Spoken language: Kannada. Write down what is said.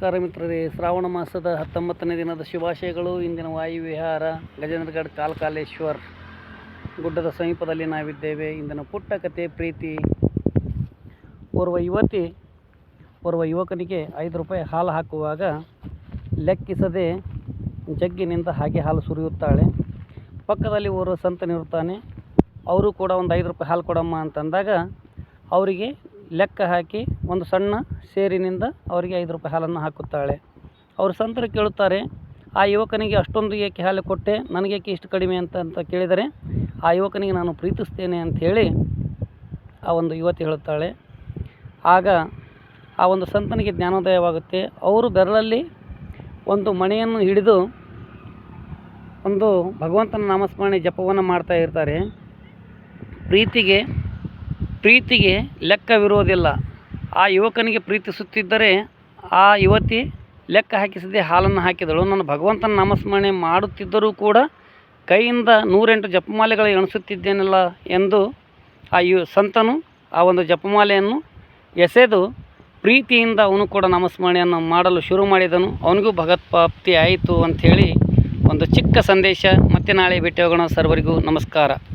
ನಮಸ್ಕಾರ ಮಿತ್ರರೇ. ಶ್ರಾವಣ ಮಾಸದ ಹತ್ತೊಂಬತ್ತನೇ ದಿನದ ಶುಭಾಶಯಗಳು. ಇಂದಿನ ವಾಯುವಿಹಾರ ಗಜೇಂದ್ರಗಢ ಕಾಲ್ಕಾಲೇಶ್ವರ್ ಗುಡ್ಡದ ಸಮೀಪದಲ್ಲಿ ನಾವಿದ್ದೇವೆ. ಇಂದಿನ ಪುಟ್ಟ ಕತೆ ಪ್ರೀತಿ ಓರ್ವ ಯುವತಿ, ಓರ್ವ ಯುವಕನಿಗೆ ಐದು ರೂಪಾಯಿ ಹಾಲು ಹಾಕುವಾಗ ಲೆಕ್ಕಿಸದೆ ಜಗ್ಗಿನಿಂದ ಹಾಗೆ ಹಾಲು ಸುರಿಯುತ್ತಾಳೆ. ಪಕ್ಕದಲ್ಲಿ ಓರ್ವ ಸಂತನಿರುತ್ತಾನೆ. ಅವರು ಕೂಡ ಒಂದು ಐದು ರೂಪಾಯಿ ಹಾಲು ಕೊಡಮ್ಮ ಅಂತಂದಾಗ ಅವರಿಗೆ ಲೆಕ್ಕ ಹಾಕಿ ಒಂದು ಸಣ್ಣ ಸೇರಿನಿಂದ ಅವರಿಗೆ ಐದು ರೂಪಾಯಿ ಹಾಲನ್ನು ಹಾಕುತ್ತಾಳೆ. ಅವರು ಸಂತರು ಕೇಳುತ್ತಾರೆ, ಆ ಯುವಕನಿಗೆ ಅಷ್ಟೊಂದು ಏಕೆ ಹಾಲು ಕೊಟ್ಟೆ? ನನಗೇಕೆ ಇಷ್ಟು ಕಡಿಮೆ ಅಂತ ಅಂತ ಕೇಳಿದರೆ, ಆ ಯುವಕನಿಗೆ ನಾನು ಪ್ರೀತಿಸ್ತೇನೆ ಅಂಥೇಳಿ ಆ ಒಂದು ಯುವತಿ ಹೇಳುತ್ತಾಳೆ. ಆಗ ಆ ಒಂದು ಸಂತನಿಗೆ ಜ್ಞಾನೋದಯವಾಗುತ್ತೆ. ಅವರು ಬೆರಳಲ್ಲಿ ಒಂದು ಮಣೆಯನ್ನು ಹಿಡಿದು ಒಂದು ಭಗವಂತನ ನಾಮಸ್ಮರಣೆ ಜಪವನ್ನು ಮಾಡ್ತಾ ಇರ್ತಾರೆ. ಪ್ರೀತಿಗೆ ಪ್ರೀತಿಗೆ ಲೆಕ್ಕವಿರುವುದಿಲ್ಲ ಆ ಯುವಕನಿಗೆ ಪ್ರೀತಿಸುತ್ತಿದ್ದರೆ ಆ ಯುವತಿ ಲೆಕ್ಕ ಹಾಕಿಸದೆ ಹಾಲನ್ನು ಹಾಕಿದಳು. ನಾನು ಭಗವಂತನ ನಾಮಸ್ಮರಣೆ ಮಾಡುತ್ತಿದ್ದರೂ ಕೂಡ ಕೈಯಿಂದ ನೂರೆಂಟು ಜಪಮಾಲೆಗಳು ಎಣಿಸುತ್ತಿದ್ದೇನಲ್ಲ ಎಂದು ಆ ಯು ಸಂತನು ಆ ಒಂದು ಜಪಮಾಲೆಯನ್ನು ಎಸೆದು ಪ್ರೀತಿಯಿಂದ ಅವನು ಕೂಡ ನಾಮಸ್ಮರಣೆಯನ್ನು ಮಾಡಲು ಶುರು ಮಾಡಿದನು. ಅವನಿಗೂ ಭಗವತ್ಪ್ರಾಪ್ತಿ ಆಯಿತು ಅಂಥೇಳಿ ಒಂದು ಚಿಕ್ಕ ಸಂದೇಶ ಮತ್ತೆ ನಾಳೆ ಭೇಟಿ ಹೋಗೋಣ ಸರ್ವರಿಗೂ ನಮಸ್ಕಾರ.